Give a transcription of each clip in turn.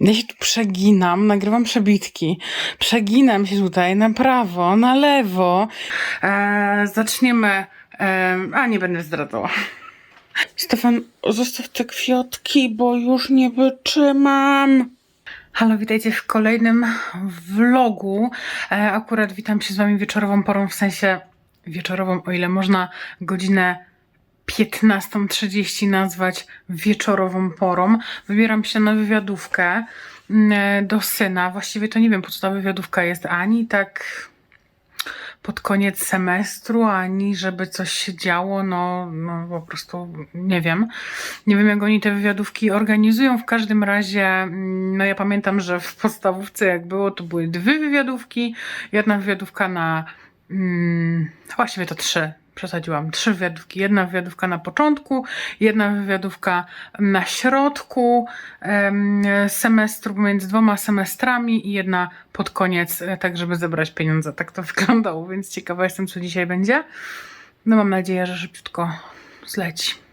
Ja się tu przeginam, nagrywam przebitki. Przeginam się tutaj na prawo, na lewo. Eee, zaczniemy. em, a nie będę zdradzała. Stefan, zostaw te kwiatki, bo już nie wytrzymam. Halo, witajcie w kolejnym vlogu. E, akurat witam się z wami wieczorową porą, w sensie wieczorową, o ile można godzinę 15.30 nazwać wieczorową porą. Wybieram się na wywiadówkę mm, do syna. Właściwie to nie wiem, po co ta wywiadówka jest. Ani tak pod koniec semestru, ani żeby coś się działo, no, no po prostu nie wiem. Nie wiem, jak oni te wywiadówki organizują. W każdym razie, mm, no ja pamiętam, że w podstawówce jak było, to były dwie wywiadówki. Jedna wywiadówka na, mm, właściwie to trzy, przesadziłam, trzy wywiadówki. Jedna wywiadówka na początku, jedna wywiadówka na środku em, semestru, między dwoma semestrami i jedna pod koniec, e, tak żeby zebrać pieniądze. Tak to wyglądało, więc ciekawa jestem, co dzisiaj będzie. No mam nadzieję, że szybciutko zleci.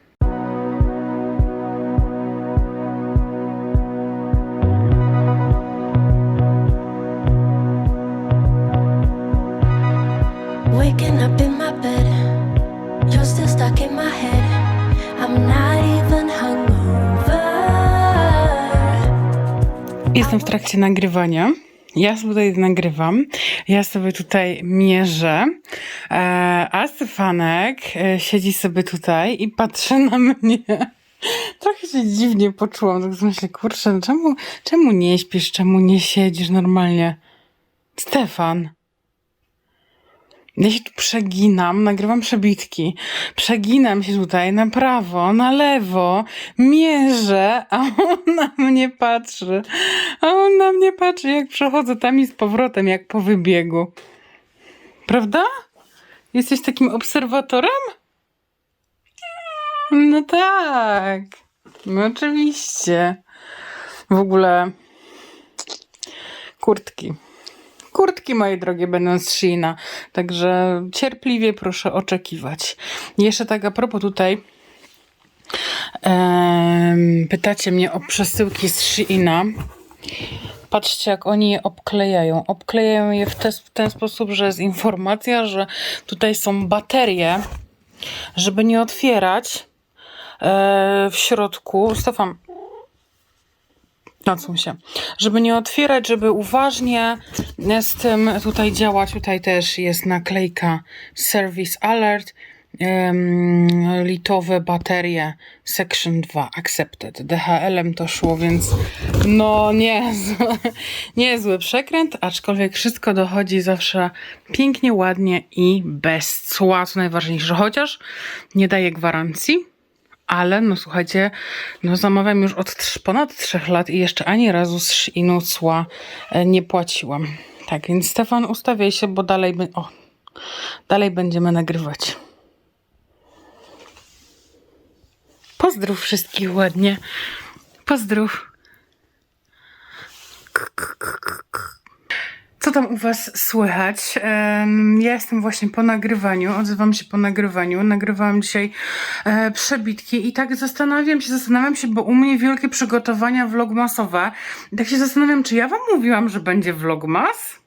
Jestem w trakcie nagrywania. Ja sobie tutaj nagrywam, ja sobie tutaj mierzę, e, a Stefanek e, siedzi sobie tutaj i patrzy na mnie. Trochę się dziwnie poczułam, tak myślę, kurczę, no czemu, czemu nie śpisz, czemu nie siedzisz normalnie? Stefan. Ja się tu przeginam, nagrywam przebitki. Przeginam się tutaj na prawo, na lewo, mierzę, a on na mnie patrzy. A on na mnie patrzy, jak przechodzę tam i z powrotem, jak po wybiegu. Prawda? Jesteś takim obserwatorem? No tak. No oczywiście. W ogóle kurtki. Kurtki, moje drogie, będą z Sheina. Także cierpliwie proszę oczekiwać. Jeszcze tak a propos tutaj em, pytacie mnie o przesyłki z Sheina. Patrzcie, jak oni je obklejają. Obklejają je w, te, w ten sposób, że jest informacja, że tutaj są baterie, żeby nie otwierać e, w środku. Stefan, Odsuń się. Żeby nie otwierać, żeby uważnie z tym tutaj działać. Tutaj też jest naklejka Service Alert. em, litowe baterie Section 2 Accepted. DHL-em to szło, więc no niezły, niezły przekręt, aczkolwiek wszystko dochodzi zawsze pięknie, ładnie i bez cła, co najważniejsze. Chociaż nie daje gwarancji, ale no słuchajcie, no zamawiam już od ponad trzech lat i jeszcze ani razu z Sheinu cła e, nie płaciłam. Tak, więc Stefan ustawiaj się, bo dalej, o, dalej będziemy nagrywać. Pozdrów wszystkich ładnie. Pozdrów. Co tam u Was słychać? Ja jestem właśnie po nagrywaniu, odzywam się po nagrywaniu. Nagrywałam dzisiaj e, przebitki i tak zastanawiam się, zastanawiam się, bo u mnie wielkie przygotowania vlogmasowe. Tak się zastanawiam, czy ja Wam mówiłam, że będzie vlogmas?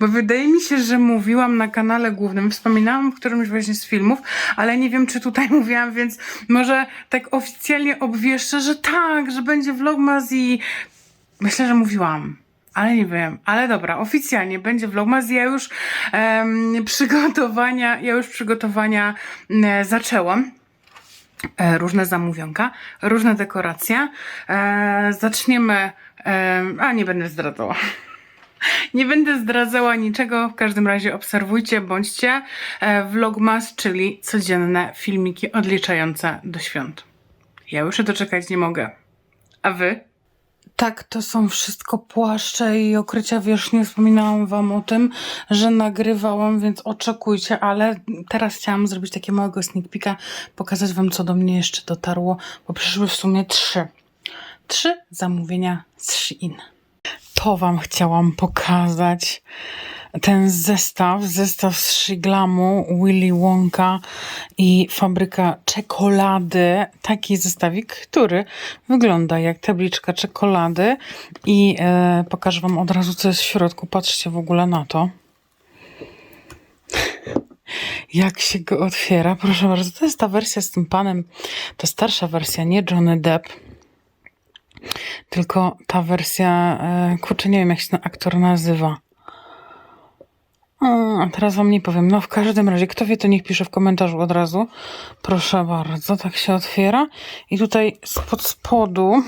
Bo wydaje mi się, że mówiłam na kanale głównym, wspominałam w którymś właśnie z filmów, ale nie wiem, czy tutaj mówiłam, więc może tak oficjalnie obwieszczę, że tak, że będzie vlogmas i myślę, że mówiłam. Ale nie wiem, ale dobra, oficjalnie będzie vlogmas. Ja już em, przygotowania, ja już przygotowania e, zaczęłam. E, różne zamówionka, różne dekoracje. E, zaczniemy, e, a nie będę zdradzała. Nie będę zdradzała niczego, w każdym razie obserwujcie, bądźcie e, vlogmas, czyli codzienne filmiki odliczające do świąt. Ja już się doczekać nie mogę. A wy? Tak, to są wszystko płaszcze i okrycia wierzchnie. Wspominałam wam o tym, że nagrywałam, więc oczekujcie, ale teraz chciałam zrobić takiego małego sneak peeka, pokazać wam, co do mnie jeszcze dotarło, bo przyszły w sumie trzy. Trzy zamówienia z Shein. To wam chciałam pokazać. Ten zestaw, zestaw z Shiglamu, Willy Wonka i fabryka czekolady. Taki zestawik, który wygląda jak tabliczka czekolady i e, pokażę wam od razu, co jest w środku. Patrzcie w ogóle na to. Jak się go otwiera, proszę bardzo. To jest ta wersja z tym panem, to starsza wersja, nie Johnny Depp. Tylko ta wersja, e, kurczę, nie wiem jak się ten aktor nazywa. A teraz wam nie powiem. No w każdym razie, kto wie, to niech pisze w komentarzu od razu. Proszę bardzo, tak się otwiera. I tutaj spod spodu,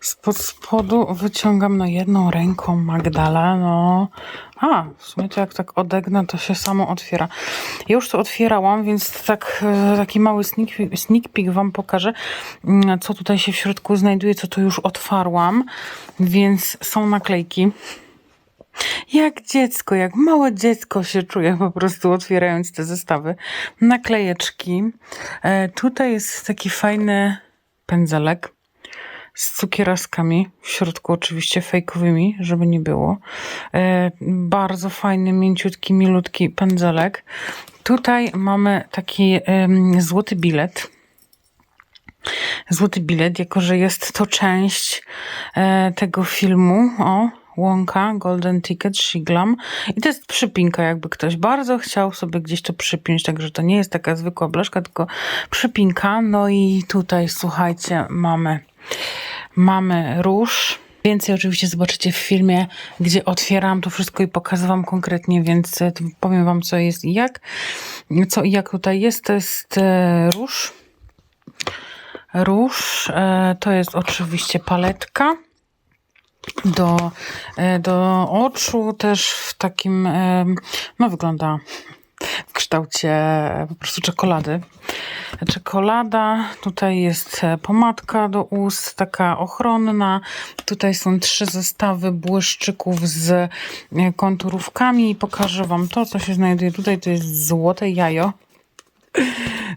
spod spodu wyciągam no jedną ręką Magdala, no. A, w sumie to jak tak odegnę, to się samo otwiera. Ja już to otwierałam, więc tak, e, taki mały sneak, sneak peek wam pokażę, mm, co tutaj się w środku znajduje, co tu już otwarłam. Więc są naklejki. Jak dziecko, jak małe dziecko się czuję po prostu otwierając te zestawy. Naklejeczki. E, tutaj jest taki fajny pędzelek z cukieraskami, w środku oczywiście fejkowymi, żeby nie było. E, bardzo fajny, mięciutki, milutki pędzelek. Tutaj mamy taki em, złoty bilet. Złoty bilet, jako że jest to część e, tego filmu. O, Łąka, Golden Ticket, Shiglam. I to jest przypinka, jakby ktoś bardzo chciał sobie gdzieś to przypiąć, także to nie jest taka zwykła blaszka, tylko przypinka. No i tutaj, słuchajcie, mamy, mamy róż. Więcej oczywiście zobaczycie w filmie, gdzie otwieram to wszystko i pokażę wam konkretnie, więc e, powiem wam, co jest i jak. Co i jak tutaj jest, to jest e, róż. Róż, e, to jest oczywiście paletka do, e, do oczu też w takim, e, no wygląda w kształcie e, po prostu czekolady. Czekolada, tutaj jest pomadka do ust, taka ochronna. Tutaj są trzy zestawy błyszczyków z konturówkami. Pokażę wam to, co się znajduje tutaj. To jest złote jajo.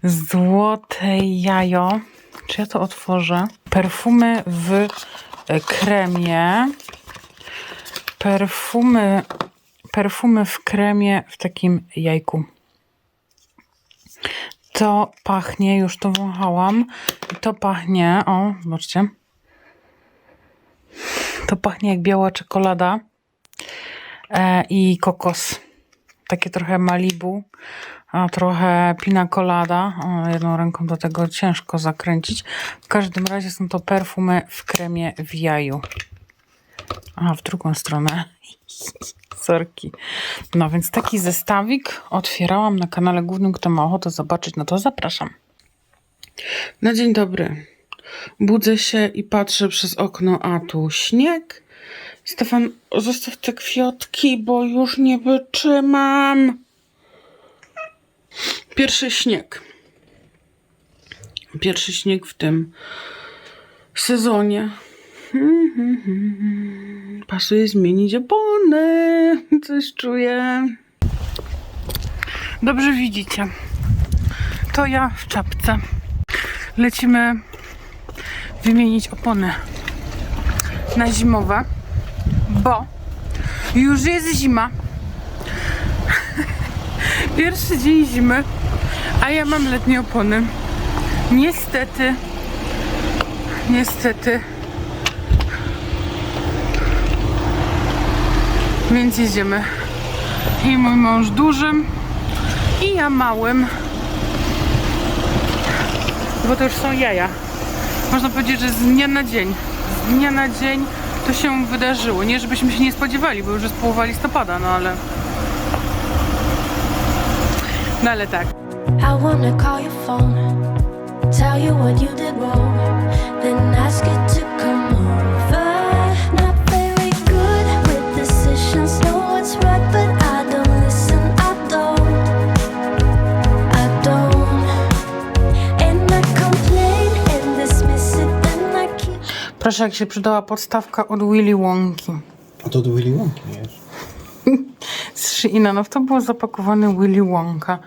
Złote jajo. Czy ja to otworzę? Perfumy w kremie. Perfumy, perfumy w kremie w takim jajku. To pachnie, już to wąchałam. To pachnie, o, zobaczcie. To pachnie jak biała czekolada e, i kokos. Takie trochę Malibu, a trochę pina colada. Jedną ręką do tego ciężko zakręcić. W każdym razie są to perfumy w kremie w jaju. A, w drugą stronę. Sorki. No więc taki zestawik otwierałam na kanale głównym. Kto ma ochotę zobaczyć, no to zapraszam. Na dzień dobry. Budzę się i patrzę przez okno, a tu śnieg. Stefan, zostaw te kwiatki, bo już nie wytrzymam. Pierwszy śnieg. Pierwszy śnieg w tym sezonie. Pasuje zmienić opony. Coś czuję. Dobrze widzicie. To ja w czapce. Lecimy wymienić opony na zimowe, bo już jest zima. Pierwszy dzień zimy, a ja mam letnie opony. Niestety, niestety. Więc jedziemy. I mój mąż dużym, i ja małym. Bo to już są jaja. Można powiedzieć, że z dnia na dzień. Z dnia na dzień to się wydarzyło. Nie, żebyśmy się nie spodziewali, bo już jest połowa listopada, no ale. No ale tak. I wanna call your phone, tell you what you did wrong, then ask you to come over. Not very good with decisions, know what's right, but I don't listen. I don't, I don't, and I complain and dismiss it, then I keep. Proszę, jak się przydała podstawka od Willy Wonki. A to do Willy Wonki, wiesz? Z Sheina, no w to było zapakowany Willy Wonka.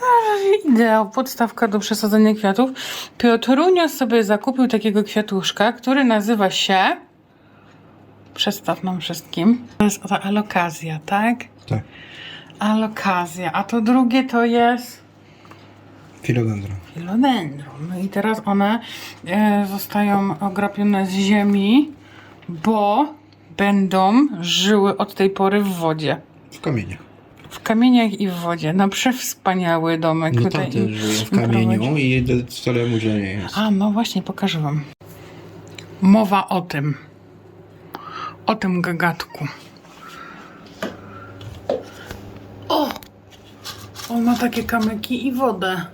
A, Ideał, podstawka do przesadzenia kwiatów. Piotrunio sobie zakupił takiego kwiatuszka, który nazywa się... Przedstaw nam wszystkim. To jest ta alokazja, tak? Tak. Alokazja. A to drugie to jest Filodendron. filodendron. No i teraz one e, zostają ograpione z ziemi, bo będą żyły od tej pory w wodzie. W kamieniach. W kamieniach i w wodzie. No przewspaniały domek No tutaj. tam też i- żyje w kamieniu prowadzi- i wcale mu nie jest. A, no właśnie, pokażę wam. Mowa o tym. O tym gagatku. O! On ma takie kamyki i wodę.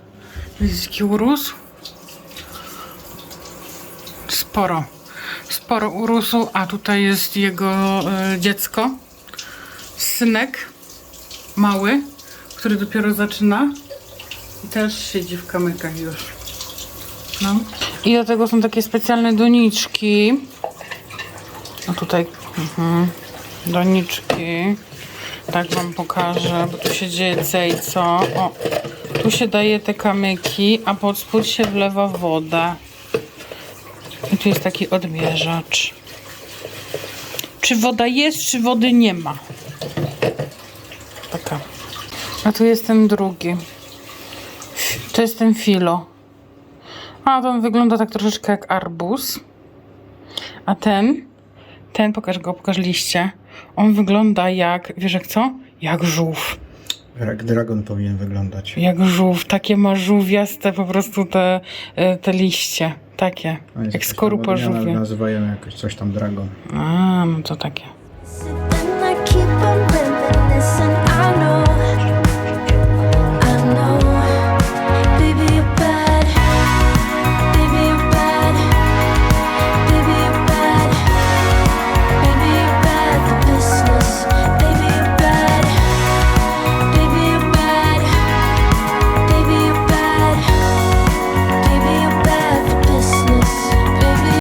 Widzicie, urósł? Sporo. Sporo urósł, a tutaj jest jego e, dziecko. Synek. Mały, który dopiero zaczyna. I też siedzi w kamykach już. No. I do tego są takie specjalne doniczki. A tutaj mhm, doniczki. Tak wam pokażę, bo tu się dzieje cejco. O, tu się daje te kamyki, a pod spód się wlewa woda. Tu jest taki odmierzacz. Czy woda jest, czy wody nie ma? Taka. A tu jest ten drugi. To jest ten filo. A on wygląda tak troszeczkę jak arbuz. A ten, ten, pokaż go, pokaż liście. On wygląda jak, wiesz jak co? Jak żółw. Jak dragon powinien wyglądać. Jak żółw. Takie ma żółwiaste po prostu te, e, te liście. Takie. Jak skorupa żółwia. Nazywają jakoś coś tam dragon. A, no to takie. Then I keep on reminiscing. I know